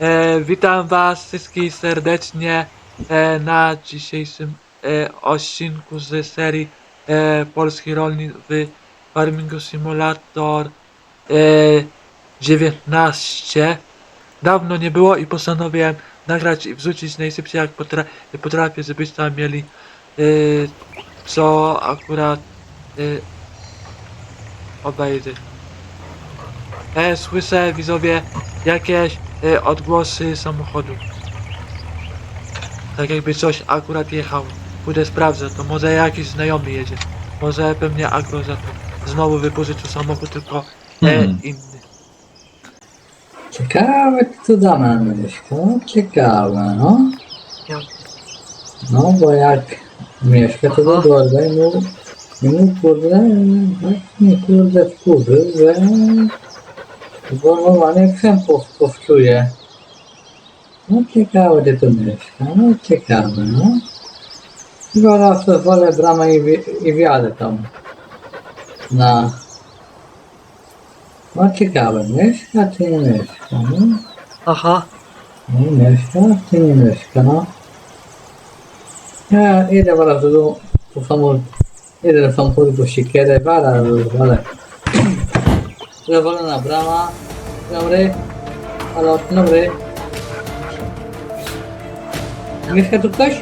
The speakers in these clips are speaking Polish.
E, witam Was wszystkich serdecznie e, na dzisiejszym e, odcinku z serii e, Polski Rolnik w Farmingu Simulator e, 19. Dawno nie było i postanowiłem nagrać i wrzucić najszybciej jak potra potrafię, żebyście tam mieli e, co akurat e, obejrzeć. E, słyszę widzowie jakieś odgłosy samochodu. Tak jakby coś akurat jechał. Pójdę sprawdzę, to może jakiś znajomy jedzie. Może pewnie agrozator. Znowu wypożyczył samochód, tylko e, Hmm. inny. Ciekawe, kto Damian mieszka. No, ciekawe, no. Ja. No, bo jak mieszka, to do kurde mu, i mu kurde, tak nie kurde wkurzył, że złamowany krępów powczuje. No ciekawe, gdzie to mieszka. No ciekawe, no. Chyba raz wolę bramę i, wi- i wiadę tam. Na no ciekawe, mieszka czy nie mieszka, no? Aha. Nie mieszka czy nie mieszka, no? Ja idę zaraz do po samochód, idę do samochodu po siekierę, wara, ale... Zawolona brama, dobry, halo, dobry. Mieszka tu ktoś?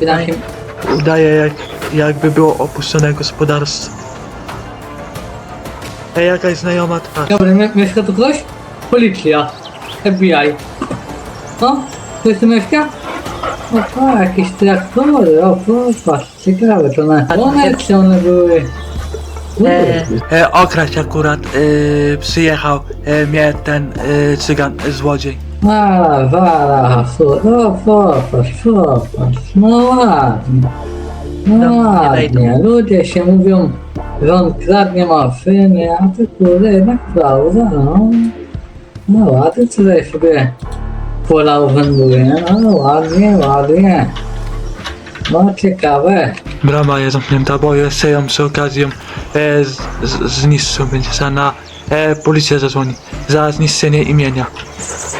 Pytam się, Udaje jak, jakby było opuszczone gospodarstwo. Ej, jakaś znajoma twarz. Dobry, mie- mieszka tu ktoś? Policja. FBI. No? Ktoś tu mieszka? O, to jakieś traktory, o, popatrz, ciekawe, to one, one czy one były? E, e, okraść akurat e, przyjechał e, mnie ten e, cygan e, złodziej. A, wara, fu, o, popatrz, popatrz, no ładnie. No No, nie ładnie, ludzie się mówią, że on kradnie maszyny, a to kurde, jednak prawda, no. No ładnie tutaj sobie pola urzęduje, no ładnie, ładnie. No ciekawe. Brama jest zamknięta, bo jeszcze ją przy okazji e, z, z, zniszczył, będzie trzeba na e, policję zadzwoni za zniszczenie imienia.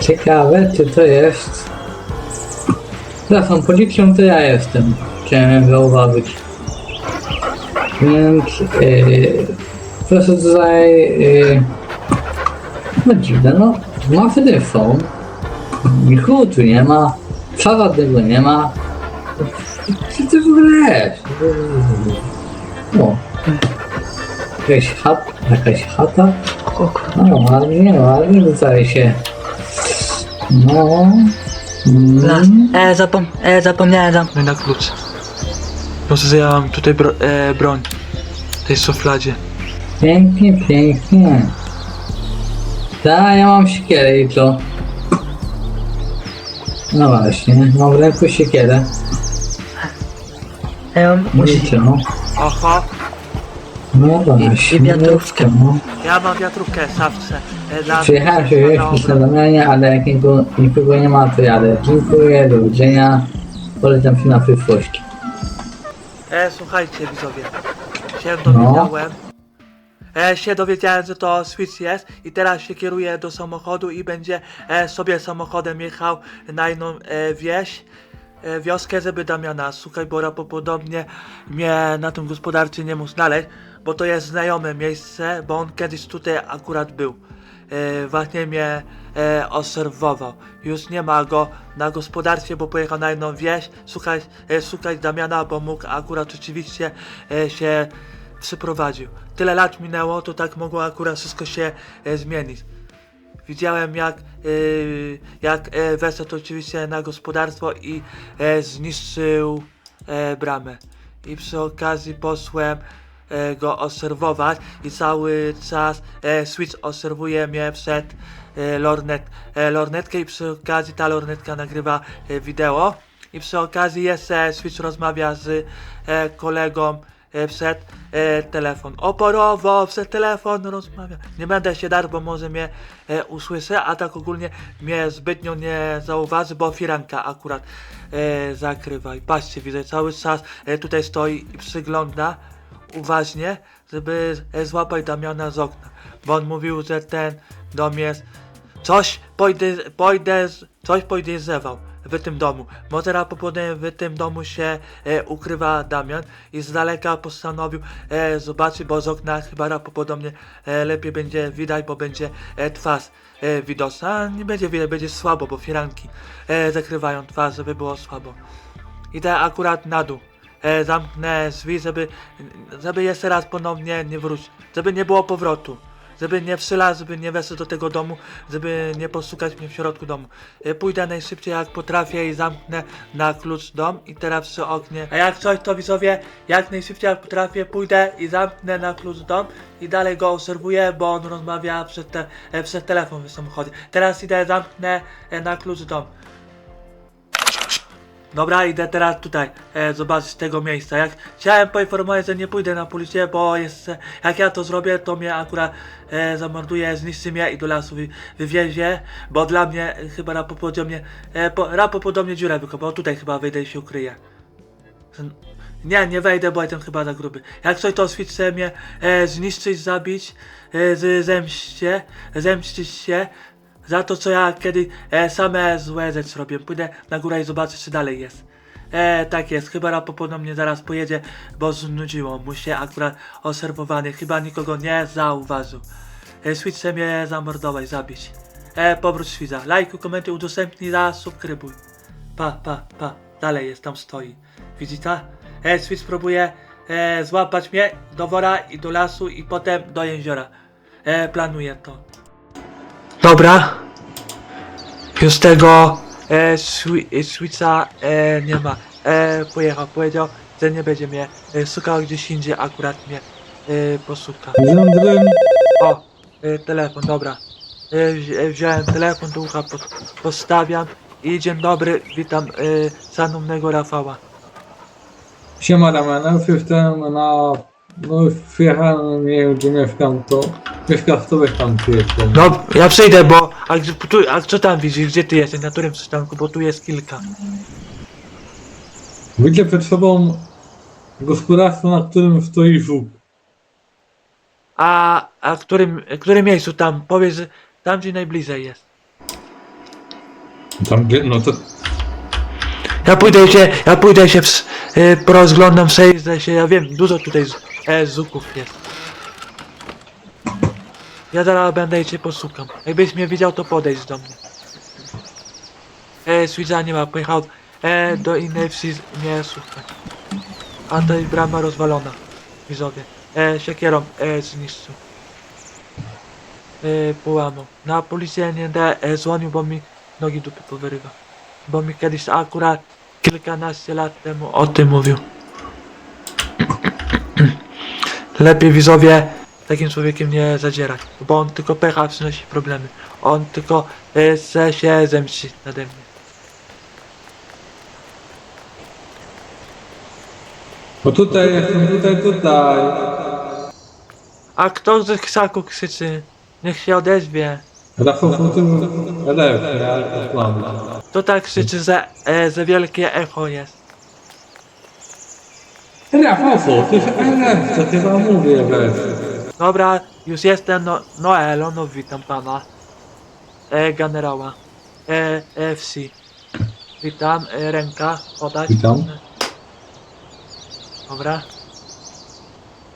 Ciekawe, czy to jest... Przepraszam, policją to ja jestem. Chciałem zauważyć. Więc... Yy, proszę tutaj... Yy, no dziwne, no. Maszyny są. Nikogo tu nie ma. Przewadnego nie ma. Co to w ogóle jest? O. Jakaś chata, jakaś chata. No ładnie, ładnie tutaj się. No. Mm. E, zapom e, zapomniałem zam No i na klucz. Może że ja mam tutaj bro, e, broń w tej szufladzie. Pięknie, pięknie. Tak, ja mam siekierę i co? No właśnie, mam w ręku siekierę. E, No i co? Oho, No właśnie. i wiatrówkę. no ja mam wiatrówkę szafce. E, dla Przyjechałem się jeździć na zamianie, ale jak nikogo, nikogo nie ma, to jadę. Dziękuję, do widzenia. Polecam się na przyszłość. E, słuchajcie widzowie, się No. dowiedziałem. E, się dowiedziałem, że to Switch jest i teraz się kieruję do samochodu i będzie e, sobie samochodem jechał na inną e, wieś, wioskę, żeby Damiana szukać, bo prawdopodobnie mnie na tym gospodarce nie mógł znaleźć, bo to jest znajome miejsce, bo on kiedyś tutaj akurat był. E, właśnie mnie e, obserwował. Już nie ma go na gospodarstwie, bo pojechał na inną wieś szukać, e, szukać Damiana, bo mógł akurat rzeczywiście e, się przyprowadził. Tyle lat minęło, to tak mogło akurat wszystko się e, zmienić. Widziałem jak, yy, jak e, weszł to oczywiście na gospodarstwo i e, zniszczył e, bramę. I przy okazji posłem e, go obserwować i cały czas e, Switch obserwuje mnie przed e, lornet, e, lornetkę i przy okazji ta lornetka nagrywa e, wideo. I przy okazji jeszcze Switch rozmawia z e, kolegą przed e, telefon. Oporowo, przed telefon rozmawia. Nie będę się dar, bo może mnie e, usłyszy, a tak ogólnie mnie zbytnio nie zauważy, bo firanka akurat e, zakrywa. I patrzcie, widzę, cały czas e, tutaj stoi i przygląda uważnie, żeby e, złapać Damiana z okna. Bo on mówił, że ten dom jest Coś pójdę, z- coś podejrzewał w tym domu. Może rapopodobnie w tym domu się e, ukrywa Damian i z daleka postanowił e, zobaczyć, bo z okna chyba rapopodobnie e, lepiej będzie widać, bo będzie e, twarz e, widoczna. Nie będzie widać, będzie słabo, bo firanki e, zakrywają twarz, żeby było słabo. Idę akurat na dół. E, zamknę drzwi, żeby, żeby jeszcze raz ponownie nie wrócić. Żeby nie było powrotu. Żeby nie wsylać, żeby nie weszł do tego domu, żeby nie postukać mnie w środku domu. E, pójdę najszybciej jak potrafię i zamknę na klucz dom i teraz przy oknie. A jak coś to widzowie, jak najszybciej jak potrafię pójdę i zamknę na klucz dom i dalej go obserwuję, bo on rozmawia przez, te, e, przez telefon w samochodzie. Teraz idę zamknę e, na klucz dom. Dobra, idę teraz tutaj e, zobaczyć tego miejsca. Jak chciałem poinformować, że nie pójdę na policję, bo jest, jak ja to zrobię, to mnie akurat e, zamorduje, zniszczy mnie i do lasu wy, wywiezie, bo dla mnie e, chyba rapopodobnie, e, po, rapopodobnie dziurę wykopał, tutaj chyba wyjdę i się ukryję. Nie, nie wejdę, bo jestem chyba za gruby. Jak coś to świadczy mnie e, zniszczyć, zabić, e, zemścić się za to, co ja kiedy e, same złe rzeczy robię. Pójdę na górę i zobaczę, czy dalej jest. E, tak jest, chyba rapopodobnie zaraz pojedzie, bo znudziło mu się akurat obserwowany. Chyba nikogo nie zauważył. E, Switch chce mnie zamordować, zabić. E, powrót Świza. Lajkuj, komentuj, udostępnij, zasubskrybuj. Pa, pa, pa. Dalej jest, tam stoi. Widzicie? E, Switch próbuje e, złapać mnie do wora i do lasu i potem do jeziora. E, planuję to. Dobra. Już tego e, e, Switcha e, nie ma. E, pojechał, powiedział, że nie będzie mnie e, szukał gdzieś indziej, akurat mnie e, poszuka. O, e, telefon, dobra. E, wzi- e, wziąłem telefon do ucha, pod, postawiam i dzień dobry, witam e, szanownego Rafała. Siema Damian, już jestem na... No już przyjechałem, nie wiem gdzie mieszkam, to... Mieszkasz to weź tam gdzie jestem. No, ja przyjdę, bo. A, gdzie- tu, a co tam widzisz? Gdzie ty jesteś? Na którym przystanku? Bo tu jest kilka. Widzę przed sobą gospodarstwo, na którym stoi żółk. A, a którym, którym miejscu tam? Powiedz, że tam gdzie najbliżej jest. Tam gdzie, no to... Ja pójdę się, ja pójdę się, ws- y, porozglądam sobie, się, ja wiem, dużo tutaj z, e, zuków jest. Ja zaraz będę i cię posłucham. Jakbyś mnie widział, to podejdź do mnie. E, Switcha nie ma, pojechał e, do innej wsi mnie słuchać. A to jest brama rozwalona, widzowie. E, siekierą e, zniszczył. E, połamał. Na policję nie będę e, dzwonił, bo mi nogi dupy powyrywa. Bo mi kiedyś akurat kilkanaście lat temu o tym mówił. Lepiej widzowie takim człowiekiem nie zadzierać, bo on tylko pecha przynosi problemy. On tylko chce się zemścić nade mnie. No tutaj jestem, tutaj, tutaj. A kto z krzaku krzyczy? Niech się odezwie. Rafał po tym ale to tak krzyczy, że, e, że wielkie echo jest? Rafał, to jest elef, co chyba mówię elef. Dobra, już jestem, no, Noelo, no witam pana. E, generała. E, e, wsi. Witam, e, ręka, podać. Witam. Dobra.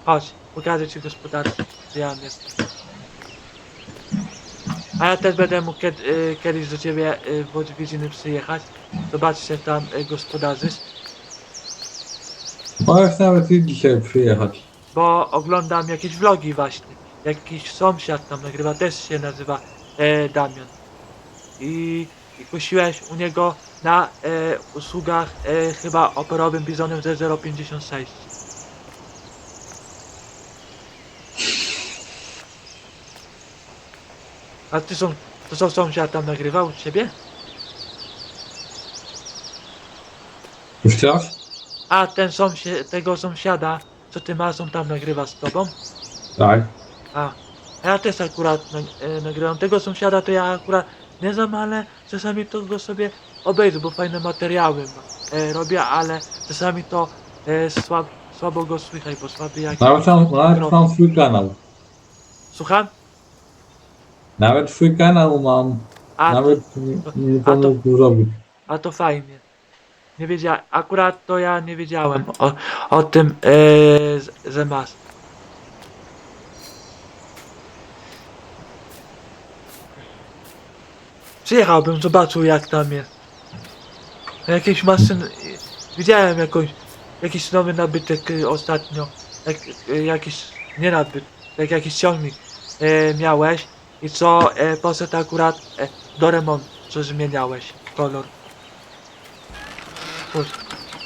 Chodź, pokażę ci gospodarstwo, gdzie ja jestem. A ja też będę mógł kiedy, y, kiedyś do ciebie y, w odwiedziny przyjechać. Zobaczcie tam y, gospodarzy, Możesz nawet i dzisiaj przyjechać. bo oglądam jakieś vlogi właśnie. Jakiś sąsiad tam nagrywa, też się nazywa e, Damian. I, I kusiłeś u niego na e, usługach e, chyba operowym bizonem ze 056. A ty są, to co sąsiad tam nagrywał u ciebie? Jeszcze raz? A ten sąsiad, tego sąsiada, co ty masz, on tam nagrywa z tobą? Tak. A, a ja też akurat na, e, nagrywam tego sąsiada, to ja akurat nie znam, ale czasami to go sobie obejrzę, bo fajne materiały ma, e, robię, ale czasami to e, słab, słabo go słychać, bo słaby jak... Nawet mam, nawet mam swój kanał. Słucham? Nawet twój kanał mam. A, Nawet nie, nie a to- pomógł zrobić. a to fajnie. Nie wiedziałem, akurat to ja nie wiedziałem o, o tym, e, z- że masz. Przyjechałbym, zobaczył jak tam jest. Jakieś maszyn... Widziałem jakąś, jakiś nowy nabytek y, ostatnio. Jak, y, jakiś, nie nabytek, jak jakiś ciągnik e, miałeś i co e, poszedł akurat e, do remontu, co zmieniałeś, kolor.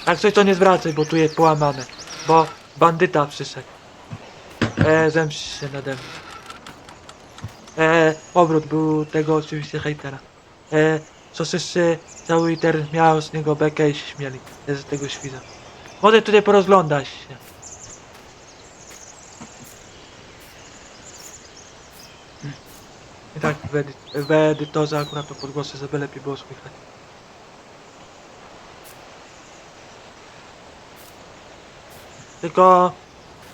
Jak coś to nie zwracaj, bo tu jest połamane. Bo bandyta przyszedł. E, zemści się nade mną. E, powrót był tego oczywiście hejtera. E, co wszyscy, cały internet miał z niego bekę i się śmieli z tego świza. Może tutaj porozglądać się. I tak w, edy w edytorze akurat to podgłosy, żeby lepiej było słychać. Tylko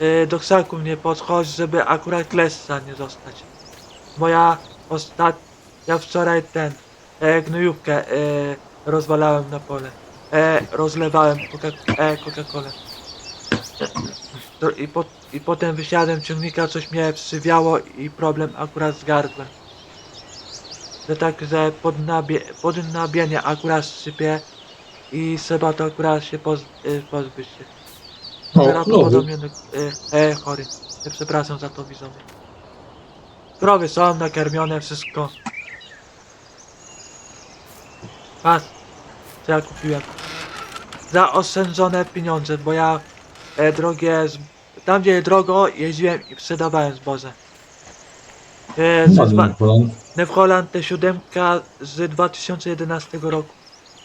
y, do krzaków nie podchodź, żeby akurat klessa nie zostać. Bo ja ostat... ja wczoraj ten e, gnojówkę e, rozwalałem na pole. E, rozlewałem Coca- e. To- I, po, I potem wysiadłem ciągnika, coś mnie przywiało i problem akurat z gardłem. Że tak, że podnabie, podnabienie akurat sypie i trzeba to akurat się poz, y, pozbyć się. O, Prawdopodobnie no, e, e, chory. Ja przepraszam za to widzowie. Krowy są nakarmione, wszystko. Patrz, co ja kupiłem. Za oszczędzone pieniądze, bo ja e, drogie, z, tam gdzie drogo jeździłem i sprzedawałem zboże. E, ze dwa, Holland T7 z 2011 roku.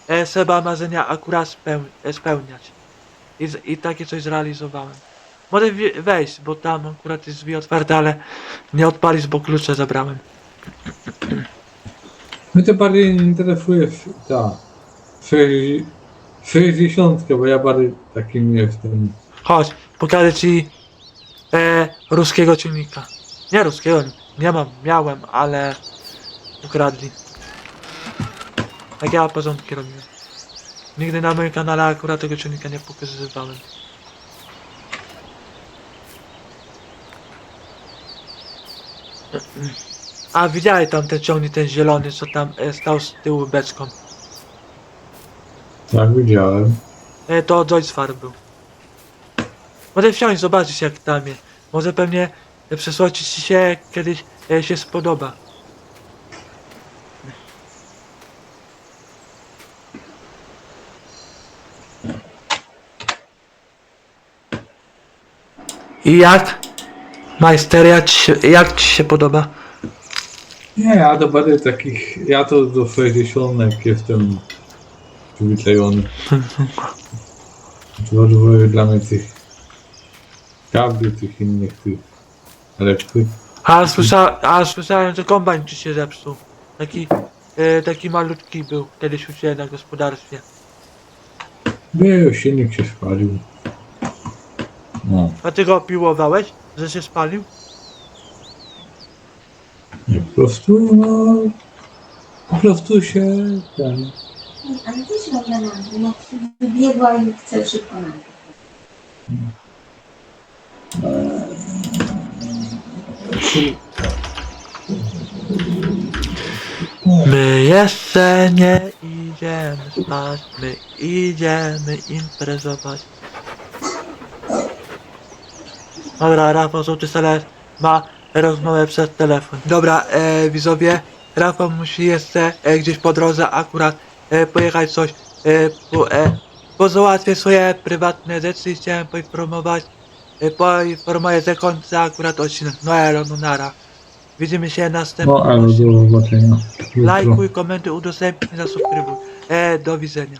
E, Seba marzenia akurat speł, e, spełniać. I, z- I takie coś zrealizowałem. Mogę wejść, bo tam akurat jest drzwi otwarte, ale nie odpalisz, bo klucze zabrałem. Mnie to bardziej interesuje ta 60, 60, bo ja bardziej takim jestem. Chodź, pokażę ci e, ruskiego ciągnika. Nie ruskiego, nie mam, miałem, ale ukradli. Tak ja porządki robiłem. Nigdy na moim kanale akurat tego ciągnika nie pokazywałem. A widziałeś tam ten ciągnik, ten zielony, co tam e, stał z tyłu beczką. Tak widziałem. E, to Deutschfar był. Może wsiąść, zobaczyć jak tam jest. Może pewnie e, ci się kiedyś e, się spodoba. I jak? Majster, jak ci się, jak ci się podoba? Nie, ja do bardziej takich. Ja to do 60 jestem przyzwyczajony. Dwoje dla mnie tych kabli, tych innych tych elektryk. A, słysza, a słyszałem, że kombajn ci się zepsuł. Taki, e, taki malutki był kiedyś u ciebie na gospodarstwie. Nie, silnik się spalił. No, A ty go opiłowałeś, że się spalił? nie, po prostu, no, po prostu się ten, Ale też robię na no, wybiegła i chcę szybko na My jeszcze nie idziemy spać, my idziemy imprezować. Dobra, Rafał Złoty Seles ma rozmowę przez telefon. Dobra, e, widzowie, Rafał musi jeszcze e, gdzieś po drodze akurat e, pojechać coś, e, po, e, pozałatwię swoje prywatne rzeczy i chciałem poinformować, e, poinformuję, że kończę akurat odcinek. No elo, no nara. Widzimy się następnym no, ale do zobaczenia. jutro. Lajkuj, komentuj, udostępnij, zasubskrybuj. E, do widzenia.